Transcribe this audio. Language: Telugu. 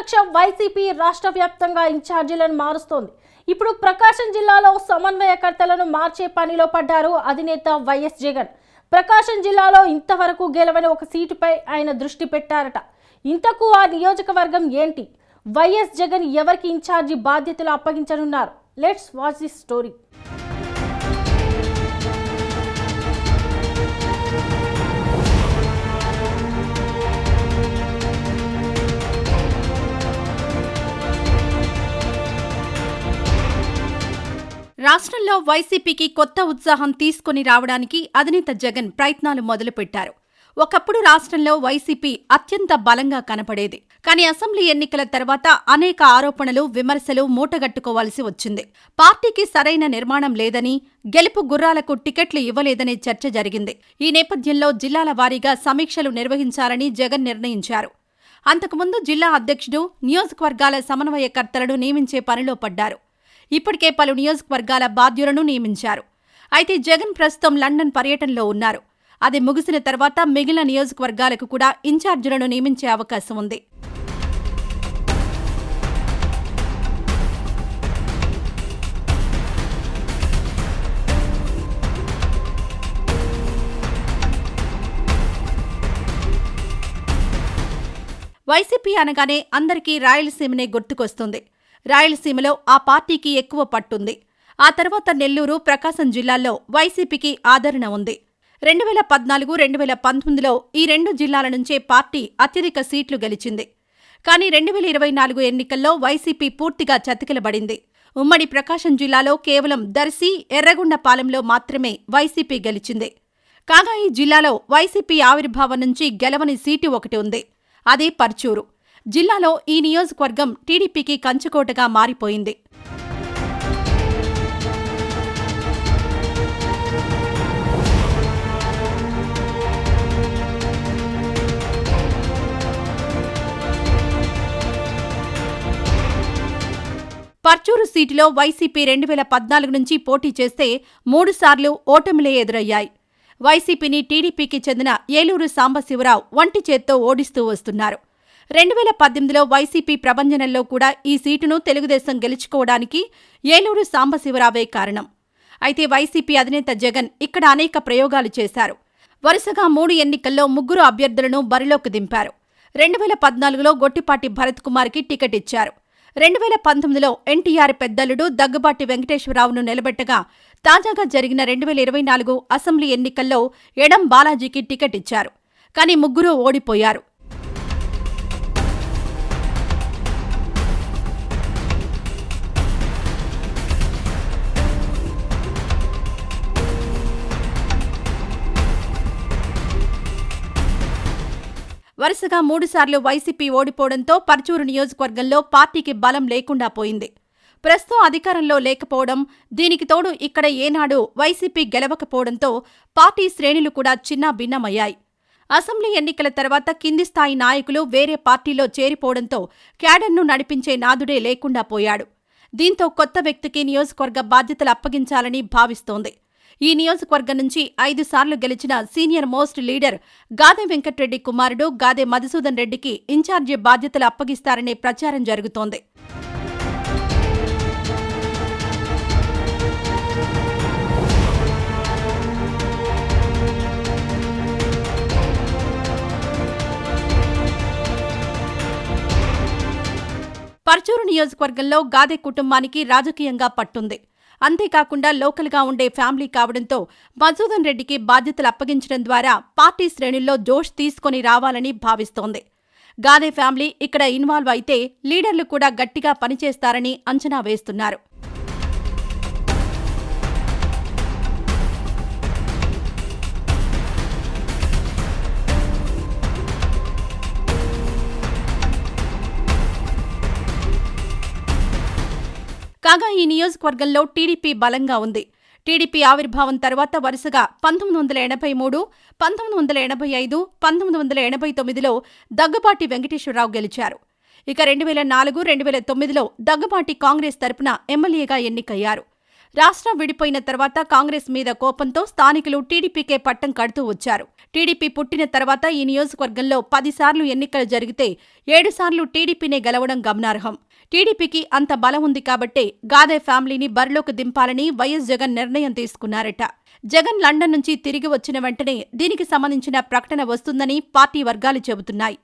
లక్ష్యం వైసీపీ రాష్ట్ర వ్యాప్తంగా ఇన్ఛార్జీలను మారుస్తోంది. ఇప్పుడు ప్రకాశం జిల్లాలో సమన్వయకర్తలను మార్చే పనిలో పడ్డారు అధినేత వైఎస్ జగన్. ప్రకాశం జిల్లాలో ఇంతవరకు గెలవని ఒక సీటుపై ఆయన దృష్టి పెట్టారట. ఇంతకు ఆ నియోజకవర్గం ఏంటి? వైఎస్ జగన్ ఎవరికి ఇన్ఛార్జి బాధ్యతలు అప్పగించనున్నారు? Let's watch this story. రాష్ట్రంలో వైసీపీకి కొత్త ఉత్సాహం తీసుకుని రావడానికి అధినేత జగన్ ప్రయత్నాలు మొదలుపెట్టారు. ఒకప్పుడు రాష్ట్రంలో వైసీపీ అత్యంత బలంగా కనపడేది. కానీ అసెంబ్లీ ఎన్నికల తర్వాత అనేక ఆరోపణలు విమర్శలు మూటగట్టుకోవాల్సి వచ్చింది. పార్టీకి సరైన నిర్మాణం లేదని గెలుపు గుర్రాలకు టికెట్లు ఇవ్వలేదనే చర్చ జరిగింది. ఈ నేపథ్యంలో జిల్లాల వారీగా సమీక్షలు నిర్వహించాలని జగన్ నిర్ణయించారు. అంతకుముందు జిల్లా అధ్యక్షుడు నియోజకవర్గాల సమన్వయకర్తలను నియమించే పనిలో పడ్డారు. ఇప్పటికే పలు నియోజకవర్గాల బాధ్యులను నియమించారు. అయితే జగన్ ప్రస్తుతం లండన్ పర్యటనలో ఉన్నారు. అది ముగిసిన తర్వాత మిగిలిన నియోజకవర్గాలకు కూడా ఇన్ఛార్జీలను నియమించే అవకాశం ఉంది. వైసీపీ అనగానే అందరికీ రాయలసీమనే గుర్తుకొస్తుంది. రాయలసీమలో ఆ పార్టీకి ఎక్కువ పట్టుంది. ఆ తర్వాత నెల్లూరు ప్రకాశం జిల్లాల్లో వైసీపీకి ఆదరణ ఉంది. రెండు వేల పద్నాలుగు రెండు వేల పంతొమ్మిదిలో ఈ రెండు జిల్లాల నుంచే పార్టీ అత్యధిక సీట్లు గెలిచింది. కానీ రెండు వేల ఇరవై నాలుగు ఎన్నికల్లో వైసీపీ పూర్తిగా చతికిలబడింది. ఉమ్మడి ప్రకాశం జిల్లాలో కేవలం దర్శి ఎర్రగొండపాలెంలో మాత్రమే వైసీపీ గెలిచింది. కాగా ఈ జిల్లాలో వైసీపీ ఆవిర్భావం నుంచి గెలవని సీటు ఒకటి ఉంది. అదే పర్చూరు. జిల్లాలో ఈ నియోజకవర్గం టీడీపీకి కంచుకోటగా మారిపోయింది. పర్చూరు సీటులో వైసీపీ రెండు వేల పద్నాలుగు నుంచి పోటీ చేస్తే మూడుసార్లు ఓటమిలే ఎదురయ్యాయి. వైసీపీని టీడీపీకి చెందిన ఏలూరు సాంబశివరావు వంటి చేత్తో ఓడిస్తూ వస్తున్నారు. రెండు వేల పద్దెనిమిదిలో వైసీపీ ప్రభంజనంలో కూడా ఈ సీటును తెలుగుదేశం గెలుచుకోవడానికి ఏలూరు సాంబశివరావే కారణం. అయితే వైసీపీ అధినేత జగన్ ఇక్కడ అనేక ప్రయోగాలు చేశారు. వరుసగా మూడు ఎన్నికల్లో ముగ్గురు అభ్యర్థులను బరిలోకి దింపారు. రెండు వేల పద్నాలుగులో గొట్టిపాటి భరత్ కుమార్కి టికెట్ ఇచ్చారు. రెండు వేల పంతొమ్మిదిలో ఎన్టీఆర్ పెద్దలుడు దగ్గుబాటి వెంకటేశ్వరరావును నిలబెట్టగా తాజాగా జరిగిన రెండు వేల ఇరవై నాలుగు అసెంబ్లీ ఎన్నికల్లో ఎడం బాలాజీకి టికెట్ ఇచ్చారు. కానీ ముగ్గురూ ఓడిపోయారు. వరుసగా మూడుసార్లు వైసీపీ ఓడిపోవడంతో పర్చూరు నియోజకవర్గంలో పార్టీకి బలం లేకుండా పోయింది. ప్రస్తుతం అధికారంలో లేకపోవడం దీనికి తోడు ఇక్కడ ఏనాడు వైసీపీ గెలవకపోవడంతో పార్టీ శ్రేణులు కూడా చిన్నా భిన్నమయ్యాయి. అసెంబ్లీ ఎన్నికల తర్వాత కింది స్థాయి నాయకులు వేరే పార్టీలో చేరిపోవడంతో క్యాడర్ను నడిపించే నాదుడే లేకుండా పోయాడు. దీంతో కొత్త వ్యక్తికి నియోజకవర్గ బాధ్యతలు అప్పగించాలని భావిస్తోంది. ఈ నియోజకవర్గం నుంచి ఐదు సార్లు గెలిచిన senior most leader Gade Venkatreddy కుమారుడు గాదే మధుసూదన్ రెడ్డికి ఇన్ఛార్జి బాధ్యతలు అప్పగిస్తారనే ప్రచారం జరుగుతోంది. పర్చూరు నియోజకవర్గంలో గాదే కుటుంబానికి రాజకీయంగా పట్టుంది. అంతేకాకుండా లోకల్గా ఉండే ఫ్యామిలీ కావడంతో మధుసూదన్ రెడ్డికి బాధ్యతలు అప్పగించడం ద్వారా పార్టీ శ్రేణుల్లో జోష్ తీసుకొని రావాలని భావిస్తోంది. గాదే ఫ్యామిలీ ఇక్కడ ఇన్వాల్వ్ అయితే లీడర్లు కూడా గట్టిగా పనిచేస్తారని అంచనా వేస్తున్నారు. కాగా ఈ నియోజకవర్గంలో టీడీపీ బలంగా ఉంది. టీడీపీ ఆవిర్భావం తర్వాత వరుసగా పంతొమ్మిది వందల ఎనభై మూడు పంతొమ్మిది వందల ఎనభై ఐదు పంతొమ్మిది వందల ఎనభై తొమ్మిదిలో దగ్గుబాటి వెంకటేశ్వరరావు గెలిచారు. ఇక రెండు వేల నాలుగు రెండు వేల తొమ్మిదిలో దగ్గుబాటి కాంగ్రెస్ తరపున ఎమ్మెల్యేగా ఎన్నికయ్యారు. రాష్ట్రం విడిపోయిన తర్వాత కాంగ్రెస్ మీద కోపంతో స్థానికులు టీడీపీకే పట్టం కడుతూ వచ్చారు. టీడీపీ పుట్టిన తర్వాత ఈ నియోజకవర్గంలో పదిసార్లు ఎన్నికలు జరిగితే ఏడుసార్లు టీడీపీనే గెలవడం గమనార్హం. టీడీపీకి అంత బలం ఉంది కాబట్టే గాదే ఫ్యామిలీని బరిలోకి దింపాలని వైఎస్ జగన్ నిర్ణయం తీసుకున్నారట. జగన్ లండన్ నుంచి తిరిగి వచ్చిన వెంటనే దీనికి సంబంధించిన ప్రకటన వస్తుందని పార్టీ వర్గాలు చెబుతున్నాయి.